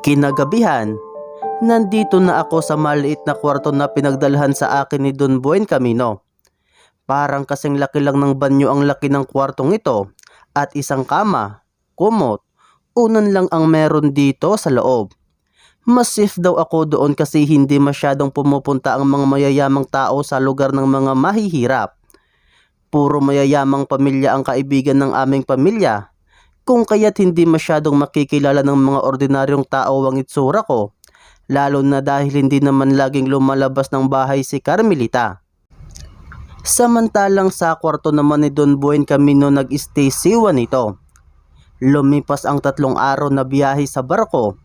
Kinagabihan, nandito na ako sa maliit na kwarto na pinagdalhan sa akin ni Don Buen Camino. Parang kasing laki lang ng banyo ang laki ng kwartong ito at isang kama, kumot, unan lang ang meron dito sa loob. Mas safe daw ako doon kasi hindi masyadong pumupunta ang mga mayayamang tao sa lugar ng mga mahihirap. Puro mayayamang pamilya ang kaibigan ng aming pamilya kung kaya't hindi masyadong makikilala ng mga ordinaryong tao ang itsura ko, lalo na dahil hindi naman laging lumalabas ng bahay si Carmelita. Samantalang sa kwarto naman ni Don Buen Camino nag-stay si Juanito. Lumipas ang tatlong araw na biyahe sa barko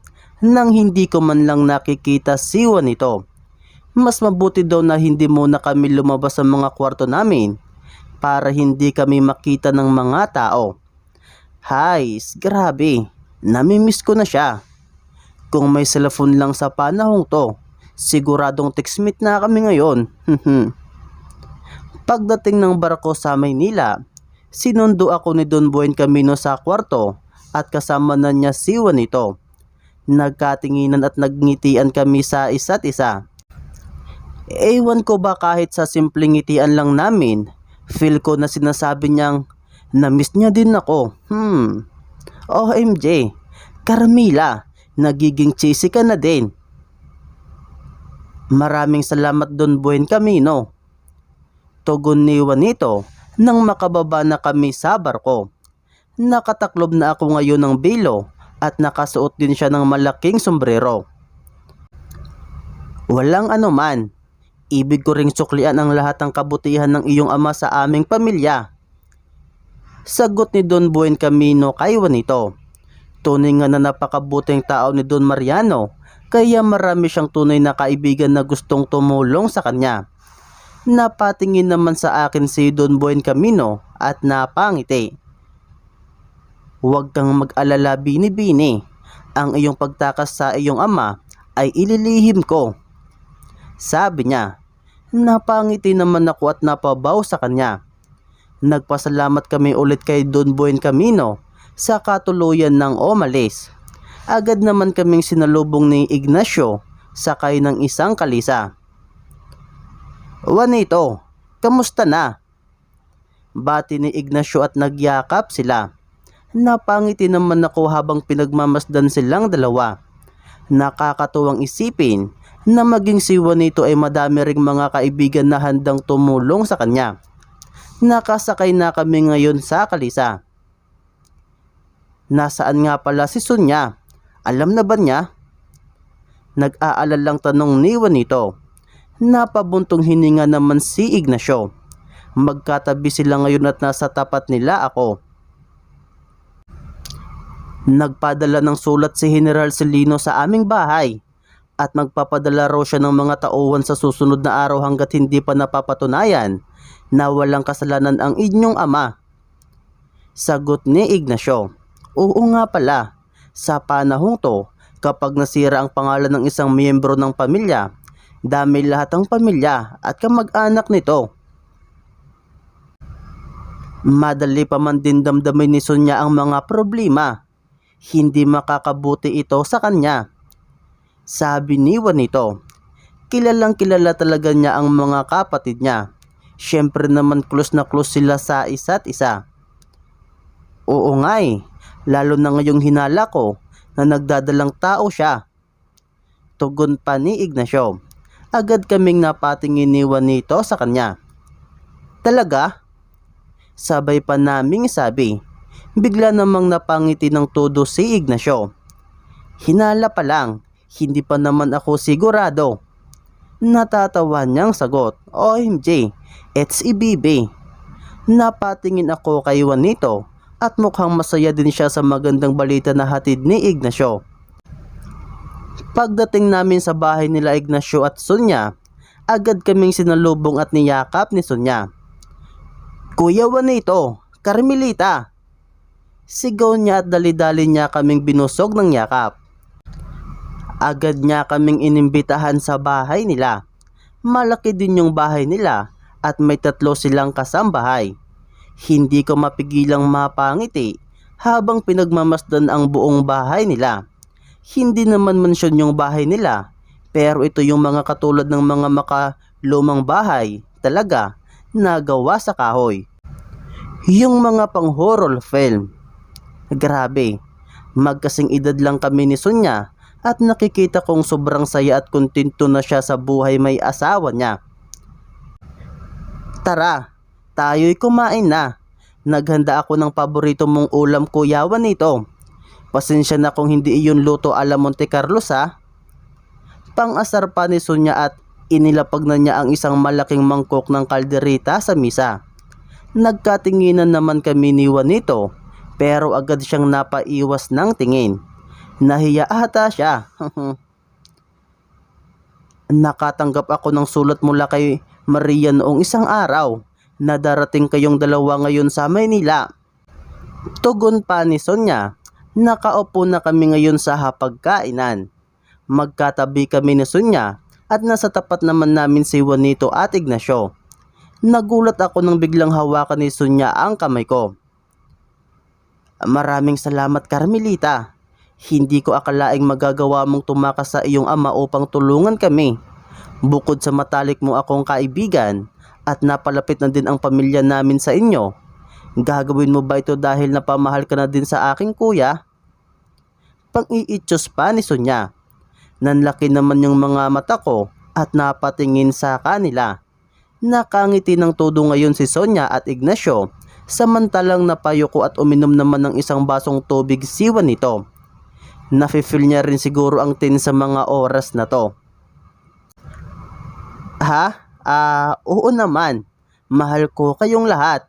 nang hindi ko man lang nakikita si Juanito. Mas mabuti daw na hindi muna kami lumabas sa mga kwarto namin para hindi kami makita ng mga tao. Hays, grabe. Namimiss ko na siya. Kung may cellphone lang sa panahong to, siguradong textmate na kami ngayon. Pagdating ng barko sa Maynila, sinundo ako ni Don Buen Camino sa kwarto at kasama na niya si Juanito. Nagkatinginan at nagngitian kami sa isa't isa. Ewan ko ba kahit sa simpleng ngitian lang namin, feel ko na sinasabi niyang na-miss niya din ako. Hmm. OMG, Carmila, nagiging cheesy ka na din. Maraming salamat Don Buen Camino. Tugon ni Juanito nang makababa na kami sa barko. Nakataklob na ako ngayon ng bilo at nakasuot din siya ng malaking sombrero. Walang anuman. Ibig ko ring suklian ang lahat ng kabutihan ng iyong ama sa aming pamilya. Sagot ni Don Buen Camino kay Juanito. Tunay nga na napakabuting tao ni Don Mariano, kaya marami siyang tunay na kaibigan na gustong tumulong sa kanya. Napatingin naman sa akin si Don Buen Camino at napangiti. Huwag kang mag-alala bini-bini. Ang iyong pagtakas sa iyong ama ay ililihim ko. Sabi niya, napangiti naman ako at napabaw sa kanya. Nagpasalamat kami ulit kay Don Buen Camino sa katuluyan ng umalis. Agad naman kaming sinalubong ni Ignacio sakay ng isang kalisa. Juanito, kamusta na? Bati ni Ignacio at nagyakap sila. Napangiti naman ako habang pinagmamasdan silang dalawa. Nakakatuwang isipin na maging si Juanito ay madami ring mga kaibigan na handang tumulong sa kanya. Nakasakay na kami ngayon sa kalisa. Nasaan nga pala si Sonya? Alam na ba niya? Nag-aalalang tanong ni Juanito. Napabuntong hininga naman si Ignacio. Magkatabi sila ngayon at nasa tapat nila ako. Nagpadala ng sulat si General Celino sa aming bahay at magpapadala raw siya ng mga tauhan sa susunod na araw hanggat hindi pa napapatunayan na walang kasalanan ang inyong ama. Sagot ni Ignacio. Oo nga pala, sa panahong to, kapag nasira ang pangalan ng isang miyembro ng pamilya, dami lahat ang pamilya at kamag-anak nito. Madali pa man din damdamin ni Sonya ang mga problema. Hindi makakabuti ito sa kanya. Sabi ni Juanito, kilalang kilala talaga niya ang mga kapatid niya. Siyempre naman close na close sila sa isa't isa. Oo nga eh, lalo na ngayong hinala ko na nagdadalang tao siya. Tugon pa ni Ignacio. Agad kaming napatingin ni Juanito sa kanya. Talaga? Sabay pa naming sabi. Bigla namang napangiti ng todo si Ignacio. Hinala pa lang, hindi pa naman ako sigurado. Natatawa niyang sagot, OMG, it's EBB. Napatingin ako kay Juanito at mukhang masaya din siya sa magandang balita na hatid ni Ignacio. Pagdating namin sa bahay nila Ignacio at Sonya, agad kaming sinalubong at niyakap ni Sonya. Kuya Juanito, Carmelita. Sigaw niya at dali-dali niya kaming binusog ng yakap. Agad niya kaming inimbitahan sa bahay nila. Malaki din yung bahay nila at may tatlo silang kasambahay. Hindi ko mapigilang mapangiti habang pinagmamasdan ang buong bahay nila. Hindi naman mansyon yung bahay nila, pero ito yung mga katulad ng mga makalumang bahay talaga na gawa sa kahoy. Yung mga pang horror film. Grabe, magkasing edad lang kami ni Sonya at nakikita kong sobrang saya at kontento na siya sa buhay may asawa niya. Tara, tayo'y kumain na. Naghanda ako ng paborito mong ulam kuyawan nito. Pasensya na kung hindi iyon luto ala Monte Carlo sa. Pang-asar pa ni Sonya at inilapag na niya ang isang malaking mangkok ng kalderita sa misa. Nagkatinginan naman kami ni Juanito pero agad siyang napaiwas ng tingin. Nahiya ata siya. Nakatanggap ako ng sulat mula kay Maria noong isang araw na darating kayong dalawa ngayon sa Maynila. Tugon pa ni Sonya, nakaupo na kami ngayon sa hapagkainan. Magkatabi kami ni Sonya at nasa tapat naman namin si Juanito at Ignacio. Nagulat ako nang biglang hawakan ni Sonya ang kamay ko. Maraming salamat Carmelita. Hindi ko akalaing magagawa mong tumakas sa iyong ama upang tulungan kami. Bukod sa matalik mo akong kaibigan at napalapit na din ang pamilya namin sa inyo. Gagawin mo ba ito dahil napamahal ka na din sa aking kuya? Pang-iityos pa ni Sonya. Nanlaki naman yung mga mata ko at napatingin sa kanila. Nakangiti ng todo ngayon si Sonya at Ignacio samantalang napayuko at uminom naman ng isang basong tubig siwa nito. Nafe-feel niya rin siguro ang tin sa mga oras na to. Ha? Ah, oo naman. Mahal ko kayong lahat.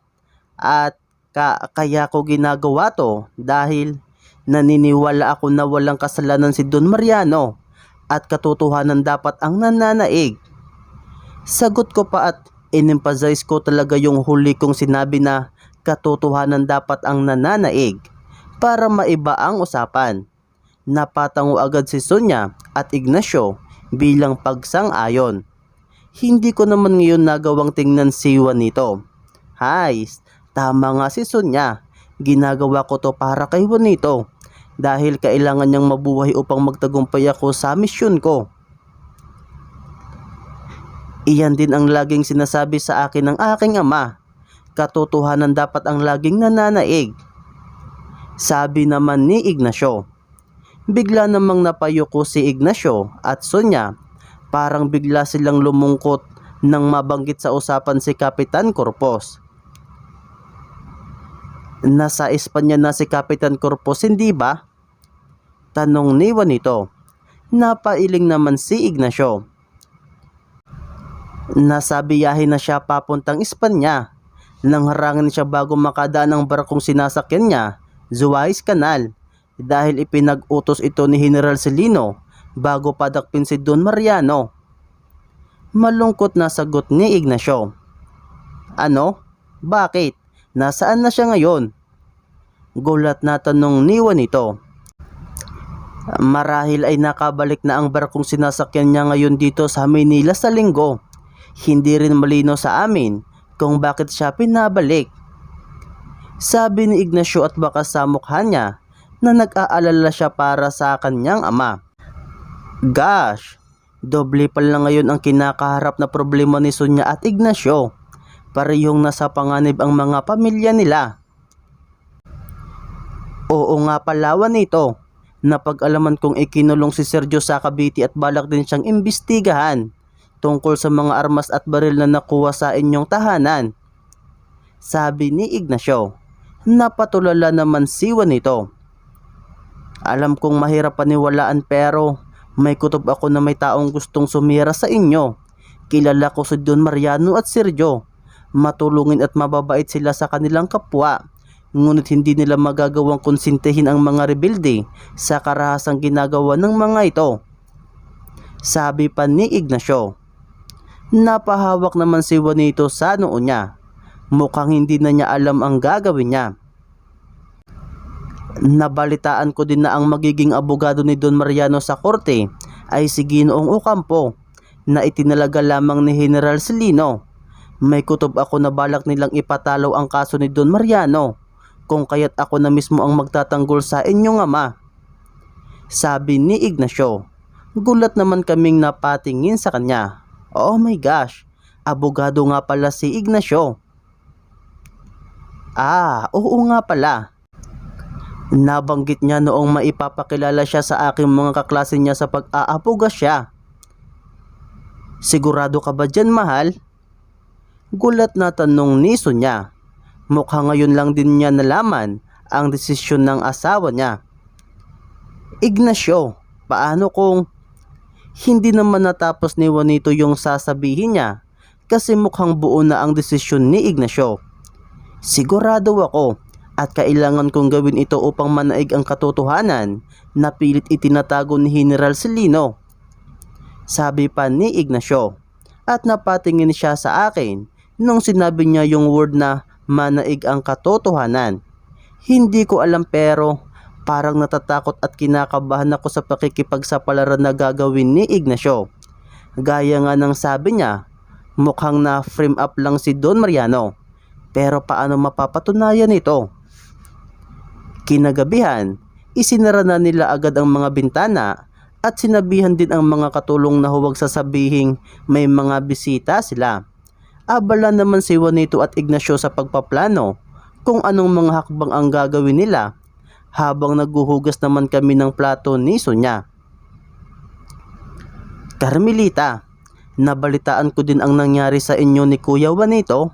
At ka kaya ko ginagawa to dahil naniniwala ako na walang kasalanan si Don Mariano at katotohanan dapat ang nananaig. Sagot ko pa at in-emphasize ko talaga yung huli kong sinabi na katotohanan dapat ang nananaig para maiba ang usapan. Napatango agad si Sonya at Ignacio bilang pagsang-ayon. Hindi ko naman ngayon nagawang tingnan si Juanito. Hay, tama nga si Sonya. Ginagawa ko to para kay Juanito dahil kailangan niyang mabuhay upang magtagumpay ako sa misyon ko. Iyan din ang laging sinasabi sa akin ng aking ama. Katotohanan dapat ang laging nananaig. Sabi naman ni Ignacio. Bigla namang napayuko si Ignacio at Sonya. Parang bigla silang lumungkot nang mabanggit sa usapan si Kapitan Corpos. Nasa Espanya na si Kapitan Corpos, hindi ba? Tanong ni Juanito. Napailing naman si Ignacio. Nasa biyahe na siya papuntang Espanya. Nang harangin siya bago makadaan ng barkong sinasakyan niya, Suez Canal dahil ipinag-utos ito ni General Celino bago padakpin si Don Mariano. Malungkot na sagot ni Ignacio. Ano? Bakit? Nasaan na siya ngayon? Gulat na tanong ni Juanito. Marahil ay nakabalik na ang barkong sinasakyan niya ngayon dito sa Maynila sa linggo. Hindi rin malino sa amin kung bakit siya pinabalik. Sabi ni Ignacio at baka sa mukha niya na nag-aalala siya para sa kanyang ama. Gosh, doble pala ngayon ang kinakaharap na problema ni Sonya at Ignacio. Parehong nasa panganib ang mga pamilya nila. Oo nga palawan nito. Napag-alaman kong ikinulong si Sergio sa Cavite at balak din siyang imbestigahan tungkol sa mga armas at baril na nakuha sa inyong tahanan. Sabi ni Ignacio, napatulala naman si Juanito. Alam kong mahirap paniwalaan pero may kutob ako na may taong gustong sumira sa inyo. Kilala ko si Don Mariano at Sergio. Matulungin at mababait sila sa kanilang kapwa. Ngunit hindi nila magagawang konsintihin ang mga rebelde sa karahasang ginagawa ng mga ito. Sabi pa ni Ignacio. Napahawak naman si Juanito sa noo niya. Mukhang hindi na niya alam ang gagawin niya. Nabalitaan ko din na ang magiging abogado ni Don Mariano sa korte ay si Ginoong Ocampo na itinalaga lamang ni General Celino. May kutob ako na balak nilang ipatalo ang kaso ni Don Mariano kung kaya't ako na mismo ang magtatanggol sa inyong ama. Sabi ni Ignacio. Gulat naman kaming napatingin sa kanya. Oh my gosh, abogado nga pala si Ignacio. Ah, oo nga pala. Nabanggit niya noong maipapakilala siya sa aking mga kaklase niya sa pag-aapoga siya. Sigurado ka ba dyan, mahal? Gulat na tanong ni Sonya. Mukha ngayon lang din niya nalaman ang desisyon ng asawa niya. Ignacio, paano kung hindi naman natapos ni Juanito yung sasabihin niya kasi mukhang buo na ang desisyon ni Ignacio. Sigurado ako at kailangan kong gawin ito upang manaig ang katotohanan na pilit itinatago ni General Celino. Sabi pa ni Ignacio at napatingin siya sa akin nung sinabi niya yung word na manaig ang katotohanan. Hindi ko alam pero parang natatakot at kinakabahan ako sa pakikipagsapalaran na gagawin ni Ignacio. Gaya nga ng sabi niya, mukhang na frame up lang si Don Mariano. Pero paano mapapatunayan ito? Kinagabihan, isinara na nila agad ang mga bintana at sinabihan din ang mga katulong na huwag sasabihing may mga bisita sila. Abala naman si Juanito at Ignacio sa pagpaplano kung anong mga hakbang ang gagawin nila habang naghuhugas naman kami ng plato ni Sonya. Carmelita, nabalitaan ko din ang nangyari sa inyo ni Kuya Juanito.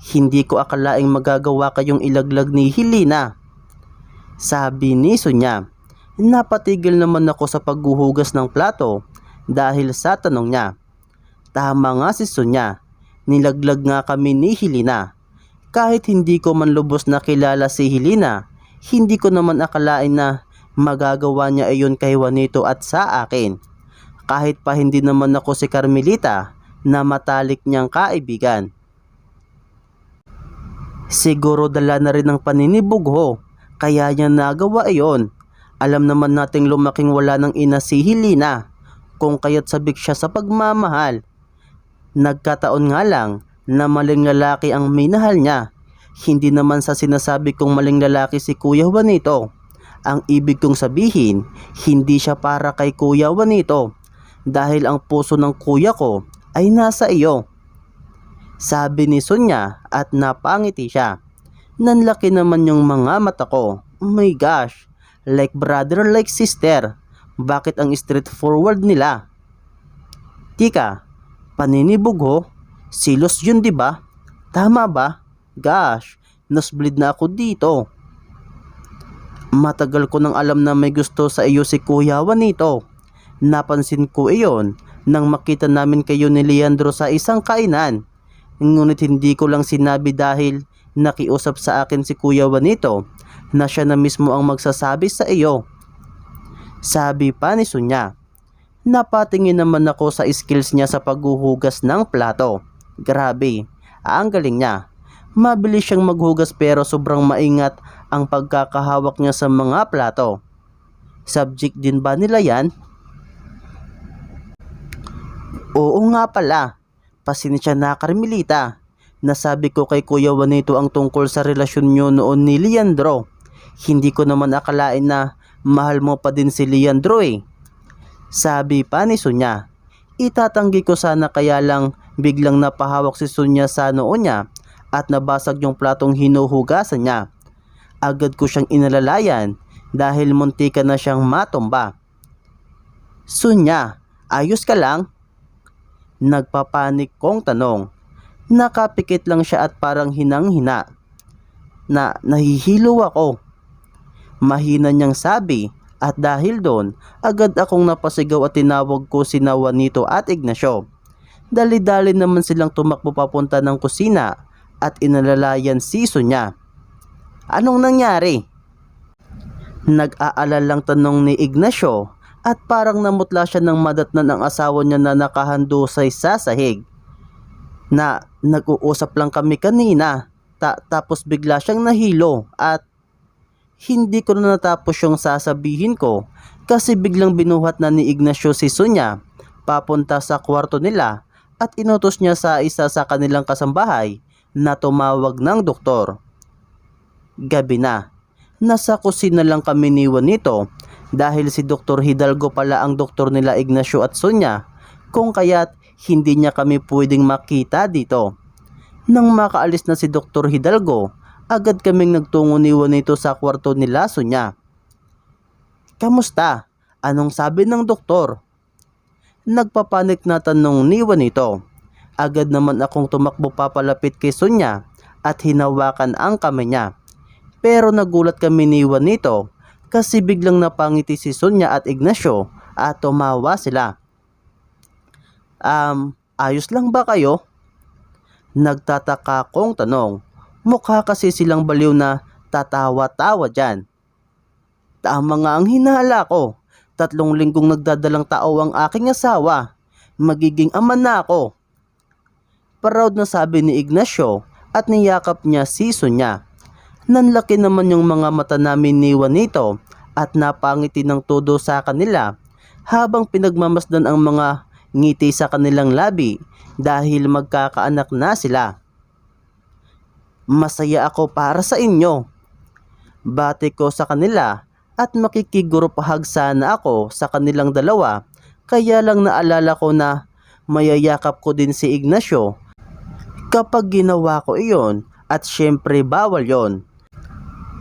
Hindi ko akalaing magagawa kayong ilaglag ni Helena. Sabi ni Sonya, napatigil naman ako sa paghuhugas ng plato dahil sa tanong niya. Tama nga si Sonya, nilaglag nga kami ni Helena. Kahit hindi ko man lubos na kilala si Helena, hindi ko naman akalain na magagawa niya iyon kay Juanito at sa akin. Kahit pa hindi naman ako si Carmelita na matalik niyang kaibigan. Siguro dala na rin ng paninibog ho, kaya niya nagawa iyon. Alam naman nating lumaking wala ng ina si Helena, kung kaya't sabik siya sa pagmamahal. Nagkataon nga lang na maling lalaki ang minahal niya. Hindi naman sa sinasabi kong maling lalaki si Kuya Juanito. Ang ibig kong sabihin, hindi siya para kay Kuya Juanito dahil ang puso ng kuya ko ay nasa iyo. Sabi ni Sonya at napangiti siya. Nanlaki naman yung mga mata ko. Oh my gosh, like brother like sister. Bakit ang straightforward nila? Tika, paninibog ho. Silos yun ba? Tama ba? Gosh, nasbleed na ako dito. Matagal ko nang alam na may gusto sa iyo si Kuya Juanito. Napansin ko iyon nang makita namin kayo ni Leandro sa isang kainan. Ngunit hindi ko lang sinabi dahil nakiusap sa akin si Kuya Juanito na siya na mismo ang magsasabi sa iyo. Sabi pa ni Sonya. Napatingin naman ako sa skills niya sa paghuhugas ng plato. Grabe, ang galing niya. Mabilis siyang maghugas pero sobrang maingat ang pagkakahawak niya sa mga plato. Subject din ba nila yan? Oo nga pala. Pasensya na Carmelita. Nasabi ko kay Kuya Juanito ang tungkol sa relasyon nyo noon ni Leandro. Hindi ko naman akalain na mahal mo pa din si Leandro eh. Sabi pa ni Sonya. Itatanggi ko sana kaya lang biglang napahawak si Sonya sa noo niya at nabasag yung platong hinuhugasan niya. Agad ko siyang inalalayan dahil muntika na siyang matumba. Sonya, ayos ka lang? Nagpapanik kong tanong. Nakapikit lang siya at parang hinang-hina. Na nahihilo ako. Mahina niyang sabi at dahil doon, agad akong napasigaw at tinawag ko si Juanito at Ignacio. Dali-dali naman silang tumakbo papunta ng kusina at inalalayan si Sonya. Anong nangyari? Nag-aalala lang tanong ni Ignacio at parang namutla siya ng madatnan ang asawa niya na nakahandusay sa sahig. Na nag-uusap lang kami kanina ta tapos bigla siyang nahilo at hindi ko na natapos yung sasabihin ko kasi biglang binuhat na ni Ignacio si Sonya papunta sa kwarto nila at inutos niya sa isa sa kanilang kasambahay na tumawag ng doktor. Gabi na. Nasa kusina lang kami ni Juanito dahil si Dr. Hidalgo pala ang doktor nila Ignacio at Sonia kung kaya't hindi niya kami pwedeng makita dito. Nang makaalis na si Dr. Hidalgo, agad kaming nagtungo ni Juanito sa kwarto nila Sonia. Kamusta? Anong sabi ng doktor? Nagpapanik na tanong ni Juanito. Agad naman akong tumakbo papalapit kay Sonia at hinawakan ang kamay niya. Pero nagulat kami ni Juanito kasi biglang napangiti si Sonia at Ignacio at tumawa sila. Um, ayos lang ba kayo? Nagtataka kong tanong. Mukha kasi silang baliw na tatawa-tawa dyan. Tama nga ang hinala ko. Tatlong linggong nagdadalang tao ang aking asawa. Magiging ama na ako. Proud na sabi ni Ignacio at niyakap niya si Sonia. Nanlaki naman yung mga mata namin ni Juanito at napangiti ng todo sa kanila habang pinagmamasdan ang mga ngiti sa kanilang labi dahil magkakaanak na sila. Masaya ako para sa inyo. Bati ko sa kanila at makikigurupahag sana ako sa kanilang dalawa kaya lang naalala ko na mayayakap ko din si Ignacio kapag ginawa ko iyon at syempre bawal yon.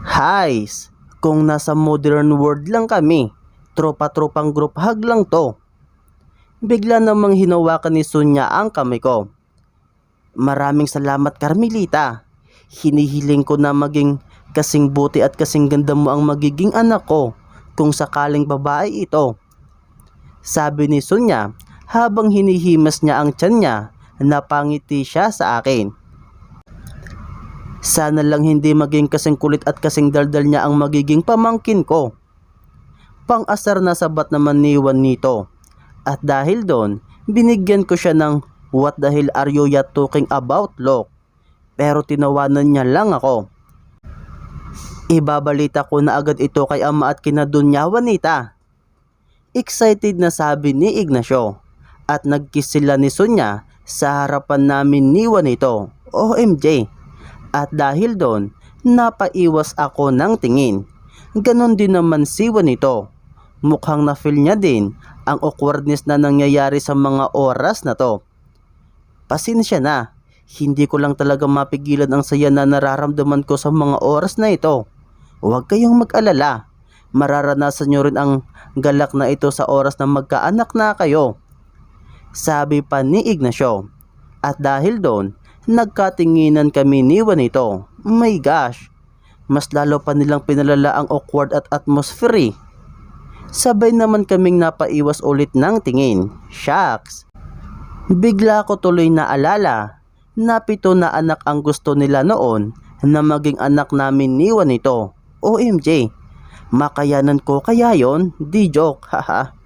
Highs, kung nasa modern world lang kami, tropa-tropang group hug lang to. Bigla namang hinawakan ni Sonya ang kamay ko. Maraming salamat Carmelita. Hinihiling ko na maging kasing buti at kasing ganda mo ang magiging anak ko kung sakaling babae ito. Sabi ni Sonya habang hinihimas niya ang tiyan niya napangiti siya sa akin. Sana lang hindi maging kasing kulit at kasing daldal niya ang magiging pamangkin ko. Pang-asar na sabat naman ni Juan nito. At dahil doon, binigyan ko siya ng what the hell are you yet talking about look. Pero tinawanan niya lang ako. Ibabalita ko na agad ito kay ama at kinadun niya Juanita. Excited na sabi ni Ignacio at nagkiss sila ni Sonya sa harapan namin ni Juanito. OMG! At dahil doon, napaiwas ako ng tingin. Ganon din naman si Juanito. Mukhang na-feel niya din ang awkwardness na nangyayari sa mga oras na to. Pasensya na, hindi ko lang talaga mapigilan ang saya na nararamdaman ko sa mga oras na ito. Huwag kayong mag-alala. Mararanasan nyo rin ang galak na ito sa oras na magkaanak na kayo. Sabi pa ni Ignacio. At dahil doon, nagkatinginan kami ni Juanito. My gosh, mas lalo pa nilang pinalala ang awkward at atmosphere. Sabay naman kaming napaiwas ulit ng tingin. Shucks. Bigla ko tuloy na alala na pito na anak ang gusto nila noon na maging anak namin ni Juanito. OMG, makayanan ko kaya yon? Di joke, haha.